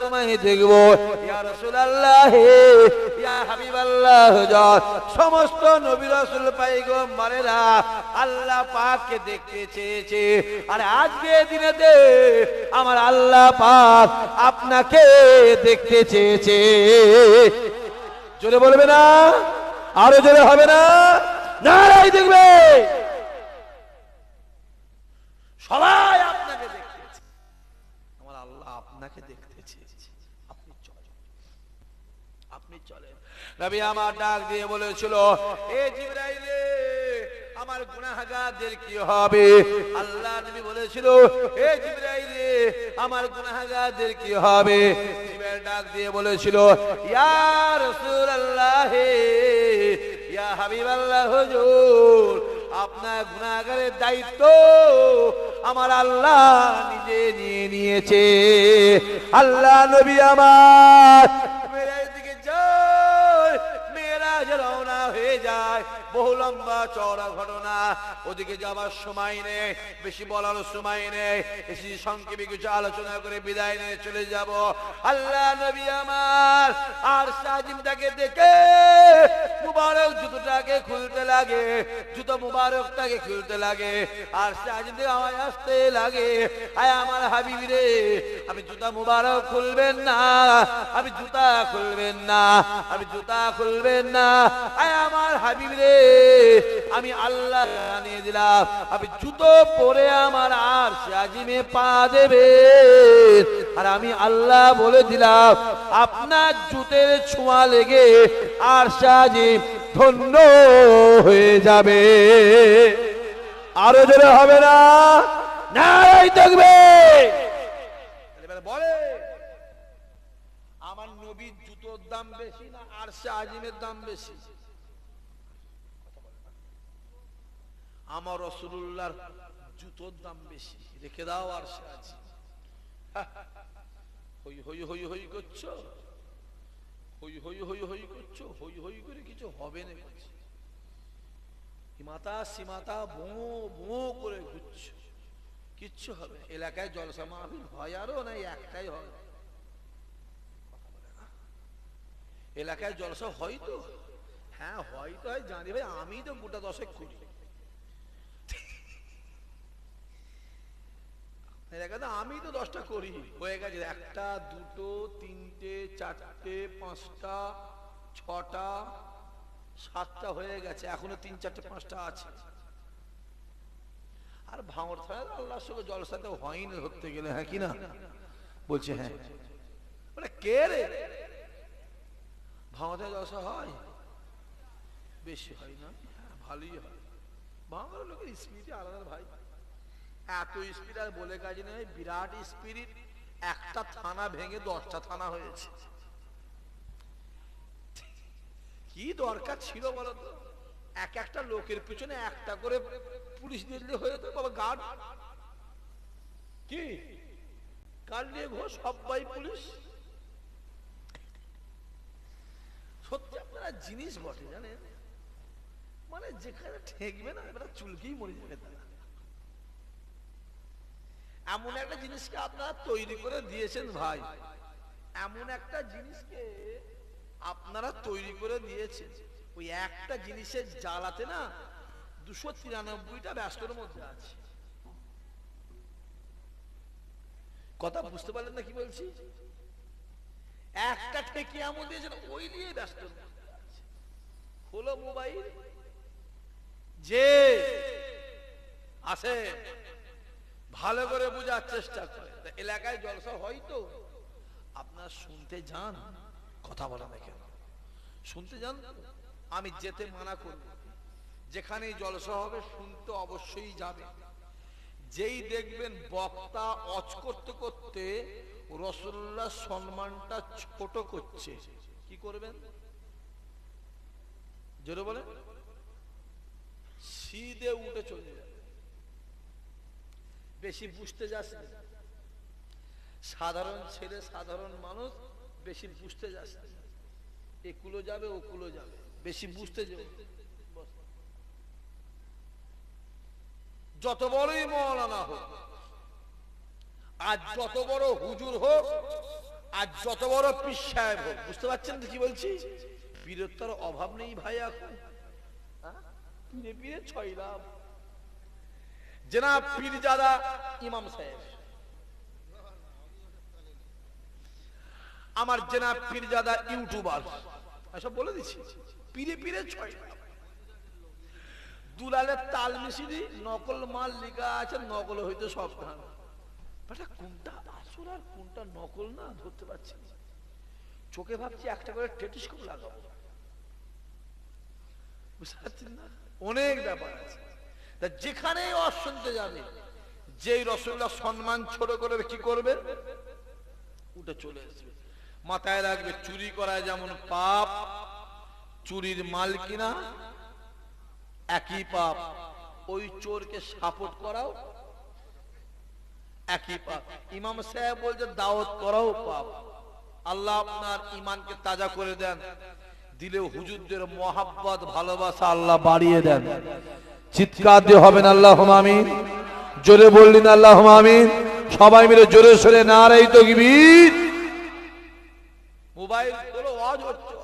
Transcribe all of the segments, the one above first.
তোমায় আল্লাহ পাককে দেখতে চেয়েছে। আর আজকে দিনেতে আমার আল্লাহ পাক আপনাকে দেখতে চেয়েছে। জোরে বলবে না? আরও জোরে হবে না? দেখবে। সবাই আপনাকে নবী আমার ডাক দিয়ে বলেছিল, এ জিবরাইলে, আমার গুনাহগারদের কি হবে? আল্লাহ নবী বলেছিল, এ জিবরাইলে, আমার গুনাহগারদের কি হবে? জিবরাইল ডাক দিয়ে বলেছিল, ইয়া রাসূলুল্লাহ, ইয়া হাবিবাল্লাহ হুজুর, আপনার গুনাহগারের দায়িত্ব আমার আল্লাহ নিজে নিয়ে নিয়েছে। আল্লাহ নবী আমার যায় বহু লম্বা, চওড়া ঘটনা। ওদিকে যাবার সময় নেই, বেশি বলার সময় নেই। বেশি সংক্ষেপে কিছু আলোচনা করে বিদায় নিয়ে চলে যাব। আল্লাহ নবী আমার, আর সাজিমটাকে দেখে মুবারক জুতোটাকে খুলতে লাগে, জুতো মুবারকটাকে খুলতে লাগে, আর সাজিম থেকে আওয়াজ আসতে লাগে। আয় আমার হাবিব রে, আমি জুতা মুবারক খুলবেন না, আমি জুতা খুলবেন না, আমি জুতা খুলবেন না। আয় আমার হাবিব রে আমি আল্লাহ জানিয়ে দিলাম আমি জুতো পরে আমার আর সাজিমে পা দেবে আর আমি আল্লাহ বলে দিলাম, আপনার জুতের ছোঁয়া লেগে আর সাজিম ধন্য হয়ে যাবে। আরও জোরে হবে না? দেখবে এবারে বলে আমার নবীর জুতোর দাম বেশি না আর আজিমের দাম বেশি? আমার রসুল্লাহর জুতোর দাম বেশি। রেখে দাও আর সে আজি হই হই হই হই করছ? হই হই হই হই করছ? হই হই করে কিছু হবে না বলছি। সীমাতা বো বো করে ঘুরছো। কিচ্ছু হবে। এলাকায় জলসা হয় আরও না একটাই হয় এলাকায় জলসা হয় তো? হ্যাঁ হয় তো। হয়, জানি ভাই, আমি তো গোটা দশেক করি। আমি তো দশটা করি। হয়ে গেছে একটা দুটো তিনটে চারটে পাঁচটা ছটা সাতটা হয়ে গেছে এখনও তিন চারটে পাঁচটা আছে। আর ভাঙর ছাড়া আল্লাহর সঙ্গে জলসাতে হয়নি ধরতে গেলে হ্যাঁ কি না? বলছে হ্যাঁ। মানে কে রে? ভাঙতে জলসা হয়? বেশি হয় না হ্যাঁ, ভালোই হয়। ভাঙর লোকের স্মৃতি আলাদা ভাই। এত স্পিড আর বলে কাজ নেই বিরাট স্পিরিট একটা থানা ভেঙে দশটা থানা হয়েছে। কি দরকার ছিল বলতো এক একটা লোকের পিছনে একটা করে পুলিশ দিল্লি হয়ে তো বাবা গার্ড কি? কাল নিয়ে ঘোষ সবাই পুলিশ। সত্যি আপনারা জিনিস বটে, জানেন? মানে যেখানে ঠেকবে না, এবার চুলকেই মরে যাবে তারা। এমন একটা জিনিসকে আপনারা তৈরি করে দিয়েছেন ভাই। এমন একটা জিনিসকে আপনারা তৈরি করে দিয়েছেন। ওই একটা জিনিসের জ্বালাতে না দুশো তিরানব্বইটা ব্যস্তর মধ্যে আছে। কথা বুঝতে পারলেন না কি বলছি? একটা ঠেকে এমন দিয়েছেন, ওই নিয়ে ব্যস্ত। হলো মোবাইল। যে আছে ভালো করে বোঝার চেষ্টা করে। এলাকায় জলসা হয় তো। আপনার শুনতে যান, কথা বলা না কেন? শুনতে যান আমি যেতে মানা করব। যেখানে জলসা হবে, শুনতে অবশ্যই যাবে। যেই দেখবেন বক্তা অচ করতে করতে রসুল্লাহ সম্মানটা ছোট করছে। কি করবেন? জোরে বলে সিদে উঠে চলে যাবে বেশি বুঝতে না। সাধারণ ছেলে, সাধারণ মানুষ বেশি বুঝতে না। একুলো যাবে ওকুলো যাবে বেশি বুঝতে যাবে যত বড়ই মৌলানা হোক, আর যত বড় হুজুর হোক, আর যত বড় পীর সাহেব হোক, বুঝতে পারছেন কি বলছি বীরত্বর অভাব নেই ভাই এখন হ্যাঁ? ছয় লাভ জেনা পীরজাদা ইমাম সাহেব। আমার জেনা পীরজাদা ইউটিউবার। এসব বলে দিচ্ছি। পীরে পীরে ছয়। দুলালের তাল মিশিরি নকল মাল লেখা আছে, নকল হইতে সব ধান বেটা, কোনটা আসল আর কোনটা নকল না, ধরতে পারছি। চোখে ভাবছি একটা করে টেটিস্কোপ লাগাবো। বুঝতে পারছেন না? অনেক ব্যাপার আছে। তা যেখানে অশুনতে যাবে, যেই রসগোল্লা সম্মান ছোট করে কি করবে? উঠে চলে আসবে। মাথায় রাখবে, চুরি করা যেমন পাপ, চুরির মাল কিনা, একই পাপ। ওই চোরকে সাপোর্ট করাও, একই পাপ। ইমাম সাহেব বলছে, দাওয়াত করাও পাপ। আল্লাহ আপনার ইমানকে তাজা করে দেন। দিলে হুজুরদের মহাব্বত, ভালোবাসা আল্লাহ বাড়িয়ে দেন। চিৎকার দিয়ে হবেন আল্লাহ আমিন। জোরে বললেন আল্লাহ আমিন। সবাই মিলে জোরে সরে নারাই তো গিবির মোবাইল ওয়াজ হচ্ছে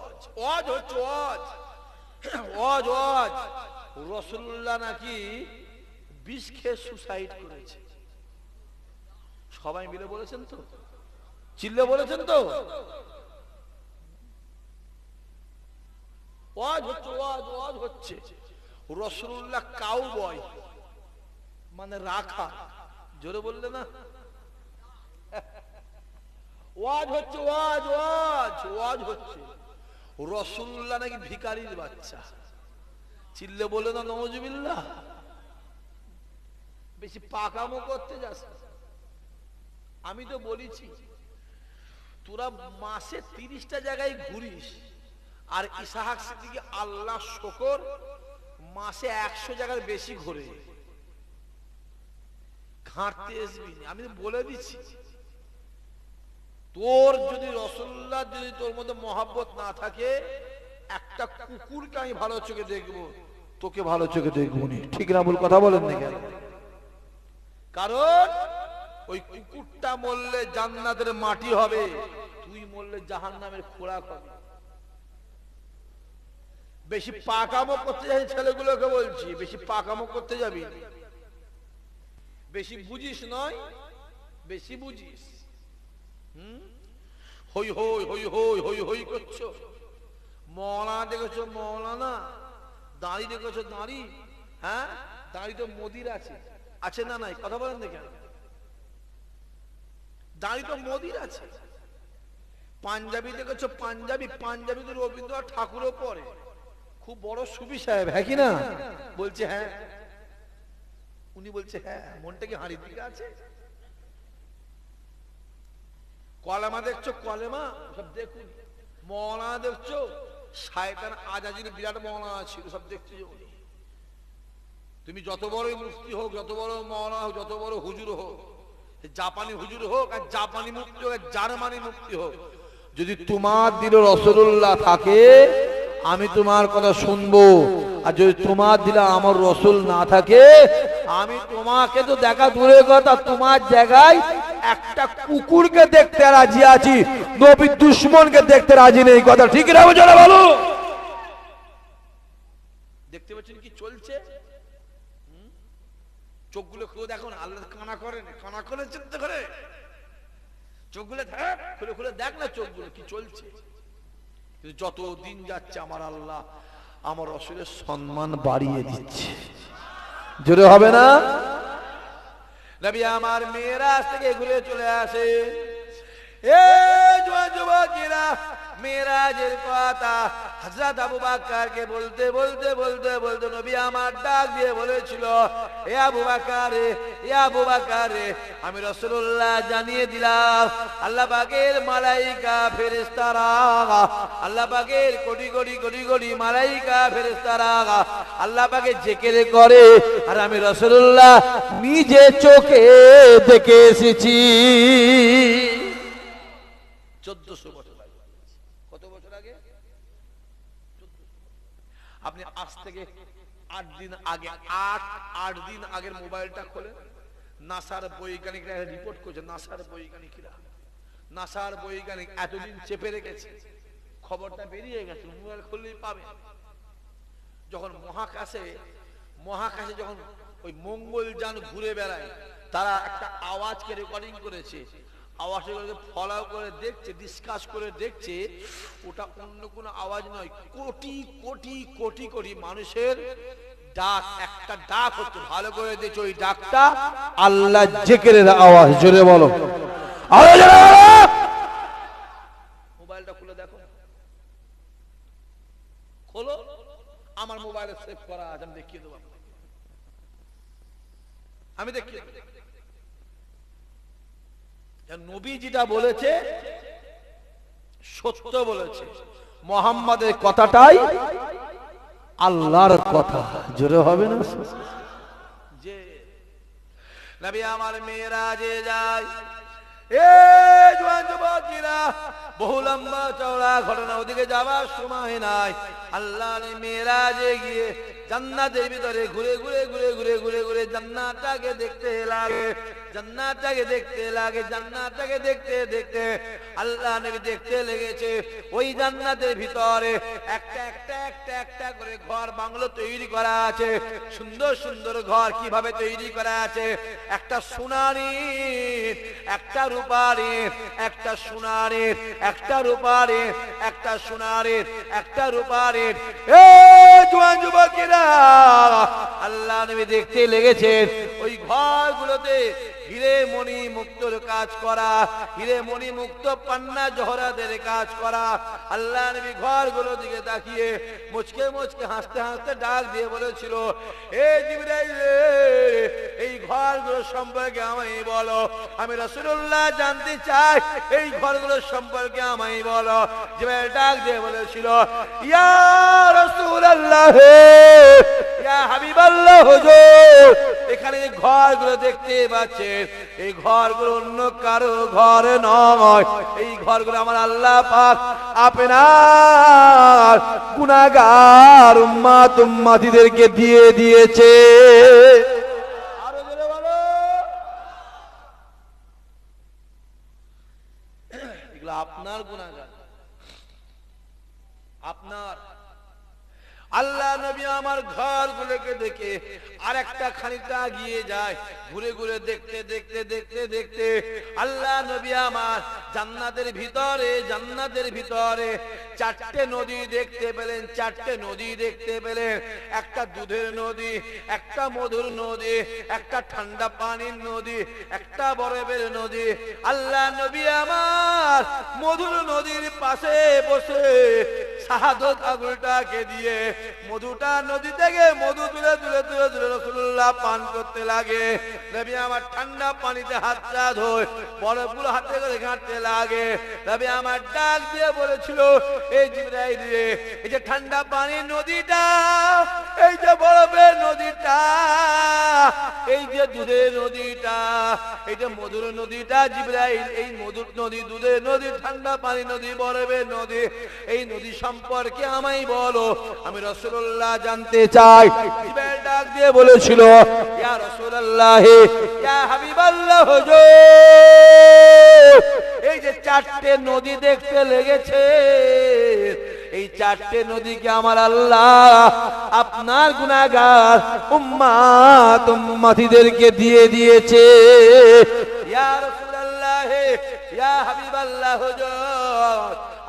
ওয়াজ হচ্ছে ওয়াজ ওয়াজ ওয়াজ রসুল্লাহ নাকি বিষ খেয়ে সুসাইড করেছে। সবাই মিলে বলেছেন তো? চিল্লে বলেছেন তো? ওয়াজ হচ্ছে ওয়াজ ওয়াজ হচ্ছে। রসুল্লাহ কাউ বয় মানে রাখা। জোরে বললে না? ওয়াজ হচ্ছে, ওয়াজ ওয়াজ ওয়াজ হচ্ছে। রসুল্লাহ নাকি ভিকারির বাচ্চা। চিল্লে বলে না নজবিল্লা বেশি পাকামো করতে যাস। আমি তো বলেছি, তোরা মাসে তিরিশটা জায়গায় ঘুরিস, আর ইসাহাক সিদ্দিকি আল্লাহ শকর মাসে একশো জায়গার বেশি ঘুরে ঘাঁটতে আসবি আমি বলে দিচ্ছি। তোর যদি রসল্লাহ, যদি তোর মধ্যে মহাব্বত না থাকে, একটা কুকুরকে আমি ভালো চোখে দেখব, তোকে ভালো চোখে দেখব নি। ঠিক না বল কথা বলেন না কারণ ওই কুকুরটা মরলে জান্নাতের মাটি হবে, তুই মরলে জাহান নামের খোরাক হবে। বেশি পাকামো করতে যাই ছেলেগুলোকে বলছি, বেশি পাকামো করতে যাবি। বেশি বুঝিস নয়, বেশি বুঝিস। হুম? হই হই হই হই হই হই করছ। মৌলানা দেখেছ মৌলানা দাঁড়ি দেখেছ, দাঁড়ি? হ্যাঁ? দাঁড়ি তো মোদির আছে। আছে না নাই? কথা বলেন কেন দাঁড়ি তো মোদির আছে। পাঞ্জাবি দেখেছ, পাঞ্জাবি? পাঞ্জাবি তো রবীন্দ্রনাথ ঠাকুরও পরে। খুব বড় সুবি সাহেব হ্যাঁ কি না? বলছে হ্যাঁ। উনি বলছে হ্যাঁ মনটা কি হাঁড়ির দিকে আছে? কলেমা দেখছ? কলেমা? সব দেখুন। মৌলানা দেখছ? শায়তান আজাজির বিরাট ছিল সব দেখছ তুমি যত বড় মুফতি হোক, যত বড় মৌলানা হোক, যত বড় হুজুর হোক, জাপানি হুজুর হোক, আর জাপানি মুক্তি হোক, আর জার্মানি মুক্তি হোক, যদি তোমার দিল রসুল্লাহ থাকে আমি তোমার কথা শুনব। আর যদি তোমার দিলে আমার রসুল না থাকে, আমি তোমাকে তো দেখা দূরের কথা, তোমার জায়গায় একটা কুকুরকে দেখতে রাজি আছি নবী দুশ্মনকে দেখতে রাজি নেই কথা ঠিক রাখব যারা বলো? দেখতে পাচ্ছেন কি চলছে? চোখগুলো খুলে দেখুন আল্লাহ কানা করেন কানা করে চিন্তা করে চোখগুলো দেখ খুলে খুলে দেখ না চোখগুলো, কি চলছে? যত দিন যাচ্ছে আমার আল্লাহ, আমার রসুলের সম্মান বাড়িয়ে দিচ্ছে। জোরে হবে না? নবী, আমার মেয়েরা আজ থেকে ঘুরে চলে আসে। এ যুবকেরা মেয়েরা মেয়েরাজের কথা হযরত আবু বকরকে বলতে বলতে বলতে বলতে নবী আমার ডাক দিয়ে বলেছিল, এ আবু বকর এ আবু বকর আমি রাসূলুল্লাহ জানিয়ে দিলাম, আল্লাহ পাকের মালাইকা ফেরেশতারা, আল্লাহ পাকের কোটি কোটি কোটি কোটি মালাইকা ফেরেশতারা, আল্লাহ পাকে জেকেরে করে, আর আমি রাসূলুল্লাহ নিজে চোখে দেখে এসেছি। চোদ্দশো বছর আগে কত বছর আগে 1400 আপনি আজ থেকে আট দিন আগে, আট আট দিন আগের মোবাইলটা খোলে নাসার বৈজ্ঞানিকরা রিপোর্ট করছে, নাসার বৈজ্ঞানিকরা। নাসার বৈজ্ঞানিক এতদিন চেপে রেখেছে, খবরটা বেরিয়ে গেছে, মোবাইল খুললেই পাবে। যখন মহাকাশে মহাকাশে যখন ওই মঙ্গল যান ঘুরে বেড়ায়, তারা একটা আওয়াজকে রেকর্ডিং করেছে আওয়াজকে ফলো করে দেখছে ডিসকাস করে দেখছে, ওটা অন্য কোনো আওয়াজ নয়, কোটি কোটি কোটি কোটি মানুষের ডাক, একটা ডাক হচ্ছে, ভালো করে দেখছ ওই ডাকটা, আল্লাহ জেকেরের আওয়াজ, জোরে বলো। মোবাইলটা খুলে দেখো। খোলো, আমার মোবাইলে সেভ করা আছে, আমি দেখিয়ে দেবো আমি দেখিয়ে দেবো। নবী যেটা বলেছে, সত্য বলেছে। মোহাম্মদের কথাটাই আল্লাহর কথা। জোরে হবে না? যে আমার বহু লম্বা চওড়া ঘটনা, ওদিকে যাবার সময় নাই। আল্লাহ গিয়ে জান্নাতের ভিতরে ঘুরে ঘুরে ঘুরে ঘুরে ঘুরে ঘুরে জান্নাতটাকে দেখতে লাগে জান্নাতটাকে দেখতে লাগে, জান্নাতটাকে দেখতে দেখতে আল্লাহ নবী দেখতে লেগেছে। ওই জান্নাতের ভিতরে একটা একটা একটা একটা করে ঘর বাংলো তৈরি করা আছে। সুন্দর সুন্দর ঘর কীভাবে তৈরি করা আছে? একটা সোনারি, একটা রূপারি, একটা সোনারির একটা রূপারির একটা সোনারির একটা রূপারির এ জোয়ান যুবকেরা, আল্লাহ নবী দেখতে লেগেছে ওই ঘরগুলোতে হিরে মণি মুক্তর কাজ করা হিরে মণি মুক্ত পান্না জহরাদের কাজ করা। আল্লাহ নবী ঘরগুলো দিকে তাকিয়ে মুচকে মুচকে হাসতে হাসতে ডাক দিয়ে বলেছিল, এ জিবরাইল এই ঘরগুলো সম্পর্কে আমায় বলো। আমি রাসূলুল্লাহ জানতে চাই, এই ঘরগুলো সম্পর্কে আমায় বলো। জিবরাইল ডাক দিয়ে বলেছিল, ইয়া রাসূলুল্লাহ ইয়া হাবিবাল্লাহ হুজুর এখানে যে ঘরগুলো দেখতে পাচ্ছেন, এই ঘরগুলো অন্য কারও ঘর নয়। এই ঘরগুলো আমার আল্লাহ পাক আপনার গুনাহগার উম্মাত উম্মাতিদেরকে দিয়ে দিয়েছে। আপনার। আল্লাহ নবী আমার ঘরগুলোকে দেখে আরেকটা খানিকটা গিয়ে যায়। ঘুরে ঘুরে দেখতে দেখতে দেখতে দেখতে আল্লাহ নবী আমার জান্নাতের ভিতরে জান্নাতের ভিতরে চারটে নদী দেখতে পেলেন, চারটে নদী দেখতে পেলেন। একটা দুধের নদী, একটা মধুর নদী, একটা ঠান্ডা পানির নদী, একটা বরফের নদী। আল্লাহ নবী আমার মধুর নদীর পাশে বসে শাহাদত আগুলটাকে দিয়ে মধুটা নদী থেকে মধু তুলে তুলে তুলে তুলে রসুল্লাহ পান করতে লাগে। নবী আমার ঠান্ডা পানিতে হাতটা ধোয়, বরফগুলো হাতে করে ঘাঁটতে লাগে। নবী আমার ডাক দিয়ে বলেছিল এই জিবরাইল রে, এই যে ঠান্ডা পানির নদীটা, এই যে বরফের নদীটা, এই যে দুধের নদীটা, এই যে মধুর নদীটা জিবরাইল, এই মধুর নদী, দুধের নদী, ঠান্ডা পানি নদী, বরফের নদী, এই নদী সম্পর্কে আমায় বলো, আমি রসুল্লাহ জানতে চাই। জিবরাইল ডাক দিয়ে বলেছিল, ইয়া রসুল্লাহ ইয়া হাবিবাল্লাহ, হুজুর, এই যে চারটে নদী দেখতে লেগেছে এই চারটে নদীকে আমার আল্লাহ আপনার উম্মাত উম্মাতিদেরকে দিয়ে দিয়েছে।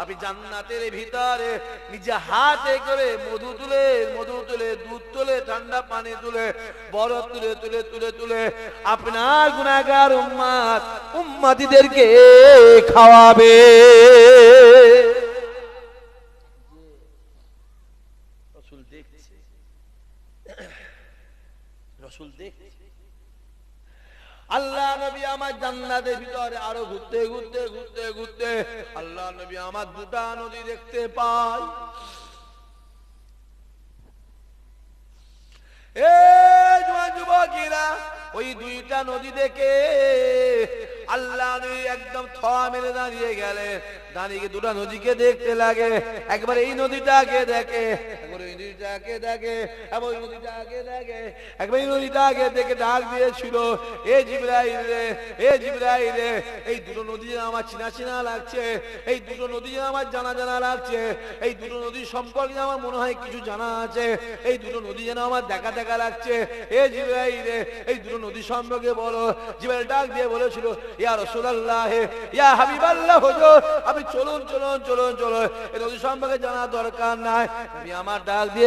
আপনি জান্নাতের ভিতরে নিজে হাতে করে মধু তুলে মধু তুলে, দুধ তুলে, ঠান্ডা পানি তুলে, বরফ তুলে তুলে তুলে তুলে আপনার গুনাহগার উম্মাত উম্মাতিদেরকে খাওয়াবে রসুল দেখছে রসুল দেখছে। আল্লাহ নবী আমার জান্নাতের ভিতরে আরও ঘুরতে ঘুরতে ঘুরতে ঘুরতে আল্লাহ নবী আমার দুটা নদী দেখতে পাই। ওই দুইটা নদী দেখে আল্লাহ একদম থা মেরে দাঁড়িয়ে গেলে দাঁড়িয়ে দুটা নদীকে দেখতে লাগে। একবার এই নদীটাকে দেখে আমার মনে হয় কিছু জানা আছে, এই দুটো নদী যেন আমার দেখা দেখা লাগছে, এ এই দুটো নদী সম্পর্কে বলো। জিবরাইল ডাক দিয়ে বলেছিল, ইয়া রাসূলুল্লাহ, ইয়া হাবিবাল্লাহ, হুজুর চলুন চলুন চলুন চলুন এই নদী সম্পর্কে জানা দরকার নাই আমি আমার ডাক দিয়ে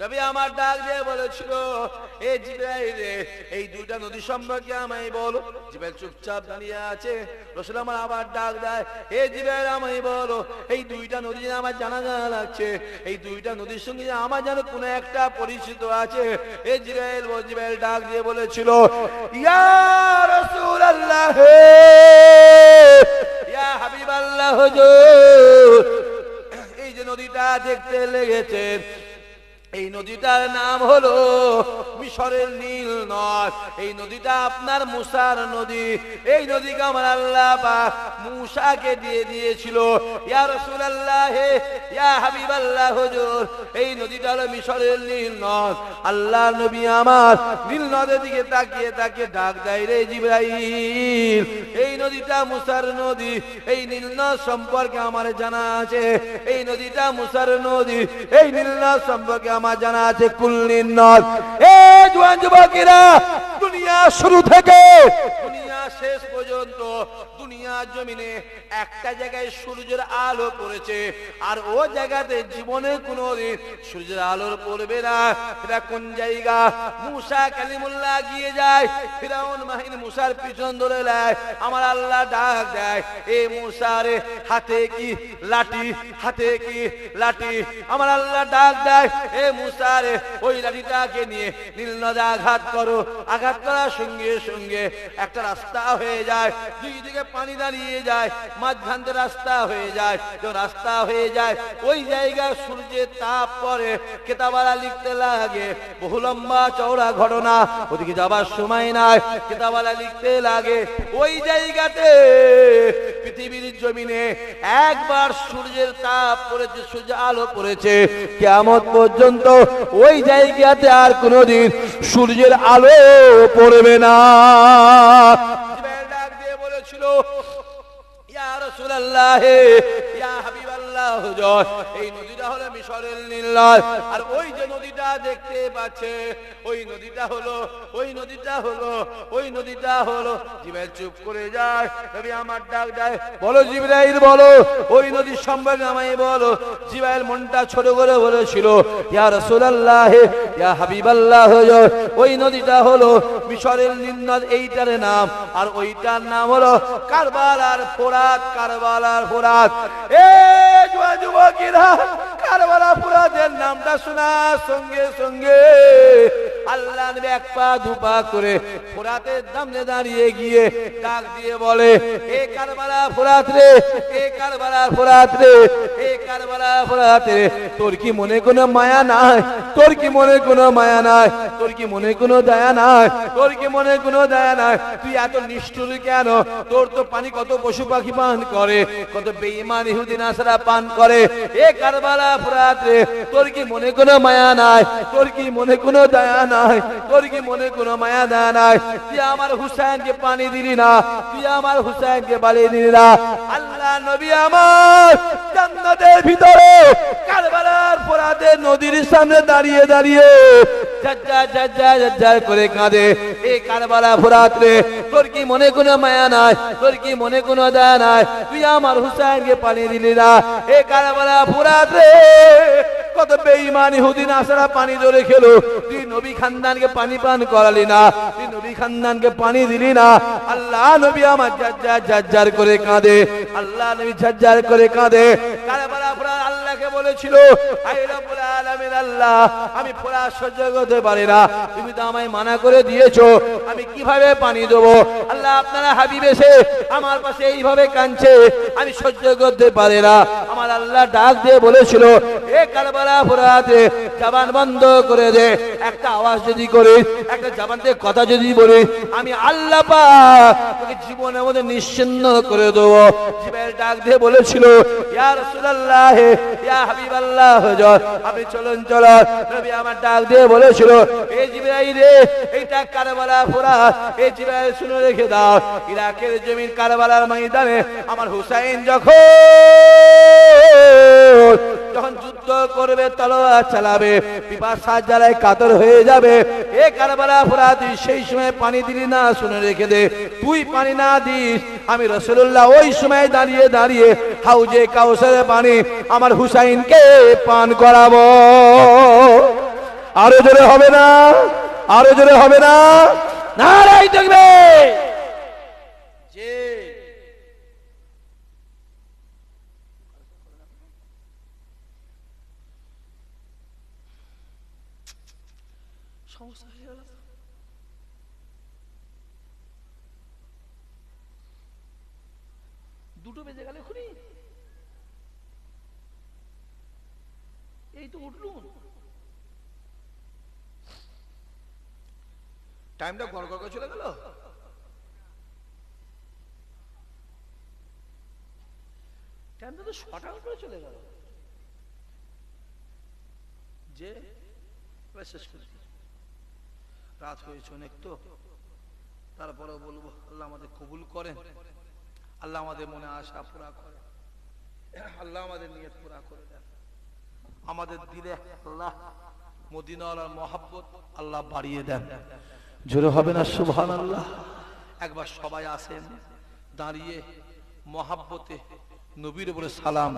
নবী আমার ডাক দিয়ে বলেছিল এ জিব্রাইল রে, এই দুইটা নদী সম্পর্কে আমায় বলো। জিব্রাইল চুপচাপ দাঁড়িয়ে আছে। রসুল আমার আবার ডাক দেয় এ জিব্রাইল আমায় বলো এই দুইটা নদী আমার জানা জানা লাগছে। এই দুইটা নদীর সঙ্গে আমার যেন কোনো একটা পরিচিত আছে। এ জিব্রাইল ও জিব্রাইল ডাক দিয়ে বলেছিল ইয়া রাসূলুল্লাহ ইয়া হাবিবাল্লাহ হুজুর এই যে নদীটা দেখতে লেগেছেন এই নদীটার নাম হলো মিশরের নীল নদ। এই নদীটা আপনার মুসার নদী। এই নদীকে আমার আল্লাহ মুসাকে দিয়ে দিয়েছিল। ইয়া রাসূলুল্লাহ, ইয়া হাবিবাল্লাহ হুজুর, এই নদীটা হলো মিশরের নীল নদ। আল্লাহ নবী আমার নীল নদের দিকে তাকিয়ে তাকিয়ে ডাক দেয় রে জিবরাইল, এই নদীটা মুসার নদী। এই নীল নদ সম্পর্কে আমার জানা আছে। এই নদীটা মুসার নদী। এই নীল নদ সম্পর্কে আমার জানা আছে। কুল্লিন নদ। এ জোয়ান যুবকেরা দুনিয়া শুরু থেকে দুনিয়া শেষ পর্যন্ত দুনিয়া জমিনে একটা জায়গায় সূর্যের আলো পড়েছে, আর ও জায়গাতে জীবনে কোনো সূর্যের আলোর পড়বে না। এটা কোন জায়গা? মুসা কালিমুল্লাহ গিয়ে যায়, ফিরাউন মাহিন মুসার পিছন ধরে নেয়, আমার আল্লাহ ডাক দেয়, এ মুসারে হাতে কি লাঠি? হাতে কি লাঠি? আমার আল্লাহ ডাক দেয়, এ মুসারে ওই লাঠিটাকে নিয়ে নীল নদে আঘাত করো। আঘাত করার সঙ্গে সঙ্গে একটা রাস্তা হয়ে যায়, দুই দিকে পানি দাঁড়িয়ে যায় মাঝখান রাস্তা হয়ে যায় তো রাস্তা হয়ে যায়, ওই জায়গায় সূর্যের তাপ পরে কেতাবালা লিখতে লাগে, বহু লম্বা চওড়া ঘটনা, ওদিকে যাবার সময় নাই কেতাবালা লিখতে লাগে, ওই জায়গাতে পৃথিবীর জমিনে একবার সূর্যের তাপ পড়েছে, সূর্য আলো পড়েছে কেমন পর্যন্ত ওই জায়গাতে আর কোনোদিন সূর্যের আলো পড়বে না। দিয়ে বলেছিল ইয়া রাসূলুল্লাহ ইয়া ওই নদীটা হলো চুপ করে যায় আমার ডাক দেয়, বলো জিব্রাইল, বলো। ওই নদীর সম্পর্কে আমায় বলো। জিব্রাইল মনটা ছোট করে বলেছিল, ইয়া হাবিবাল্লাহ ওই নদীটা হলো মিশরের নীল এইটার নাম। আর ওইটার নাম হলো কারবালার ফোরাত কারবালার ফোরাত। এ যুবকেরা কারবালা পুরাদের নামটা শোনার সঙ্গে সঙ্গে। আল্লাহ নবী এক পা দুপা করে ফোরাতের দামনে দাঁড়িয়ে গিয়ে ডাক দিয়ে বলে, এ কারবালা ফোরাত রে, এ কারবালা ফোরাত রে, এ কারবালা ফোরাত রে, তোর কি মনে কোনো মায়া নাই? তোর কি মনে কোনো মায়া নাই? তোর কি মনে কোনো দয়া নাই? তোর কি মনে কোনো দয়া নাই? তুই এত নিষ্ঠুর কেন? তোর তো পানি কত পশু পাখি পান করে, কত বেঈমান ইহুদিন আসারা পান করে। এ কারবালা ফোরাত রে, তোর কি মনে কোনো মায়া নাই? তোর কি মনে কোনো দয়া নাই তোর কি মনে কোনো মায়া দয়া নাই? তুই আমার হুসাইনকে পানি দিলি না, তুই আমার হুসাইনকে বালিয়ে দিলি না। আল্লাহ নবী আমার জান্নাতের ভিতরে কারবালার ফোরাতে নদীর সামনে দাঁড়িয়ে দাঁড়িয়ে করে কাঁদে। এই কারবালা ফোরাত তোর কি মনে কোনো মায়া নাই? তোর কি মনে কোনো দয়া নাই? তুই আমার হুসাইনকে পানি দিলি না। এ কারবালা ফোরাত কত বেঈমান ইহুদিন আসারা পানি ধরে খেলো। তুই নবী খানদানকে পানি পান করালি না, তুই নবী খানদানকে পানি দিলি না। আল্লাহ নবী আমার ঝাজ্জার ঝাজ্জার করে কাঁদে, আল্লাহ নবী ঝাজ্জার করে কাঁদে। কারবালা আপনার আল্লাহকে বলেছিল আই রব্বুল আলামিন আল্লাহ, আমি সহ্য করতে পারি না। তুমি তো আমায় মানা করে দিয়েছ, আমি কীভাবে পানি দেবো? আল্লাহ আপনারা হাবিব এসে আমার পাশে এইভাবে কাঁদছে, আমি সহ্য করতে পারি না। আমার আল্লাহ ডাক দিয়ে বলেছিল, এ জবান বন্ধ করে দে। একটা আওয়াজ যদি করিস, একটা জবান দিয়ে কথা যদি বলিস, আমি আল্লাহ তোকে জীবনের মধ্যে নিশ্চিন্ন করে দেবো। জিবের ডাক দিয়ে বলেছিল, ইয়া ইয়া আপনি চলুন চলুন নবী আমার ডাক দিয়ে বলেছিল এই জিবরাইল রে এইটা কারবালা ফোরাত এই জিবরাইল শুনে রেখে দাও। ইরাকের জমিন কারবালার ময়দানে আমার হুসাইন যখন যখন যুদ্ধ করবে, তলোয়ার চালাবে কাতর হয়ে যাবে, এ কারবালা সেই সময় পানি দিলি না, শুনে রেখে দে। তুই পানি না দিস, আমি রসুল্লাহ ওই সময় দাঁড়িয়ে দাঁড়িয়ে হাউজে কাউসারে পানি আমার হুসাইনকে পান করাবো। আরও জোরে হবে না আরও জোরে হবে না। নারাই দেখবে যে সমস্যা হয়ে গেল তো। দুটো বেজে গেল এখনই এই তো উঠলুন টাইমটা গড় গড় চলে গেল? টাইমটা তো শর্ট করে চলে গেল। যে শেষ করে রাত হয়েছে অনেক তো। তারপরে বলব, আল্লাহ আমাদের কবুল করেন। আল্লাহ আমাদের মনে আশা পুরা করে আল্লাহ আমাদের নিয়ত পুরা করে আমাদের দিলে আল্লাহ মদিনার মহাব্বত আল্লাহ বাড়িয়ে দেন। জোরে হবে না সুবহান আল্লাহ একবার সবাই আসেন দাঁড়িয়ে মহাব্বতে নবীর বলে সালাম।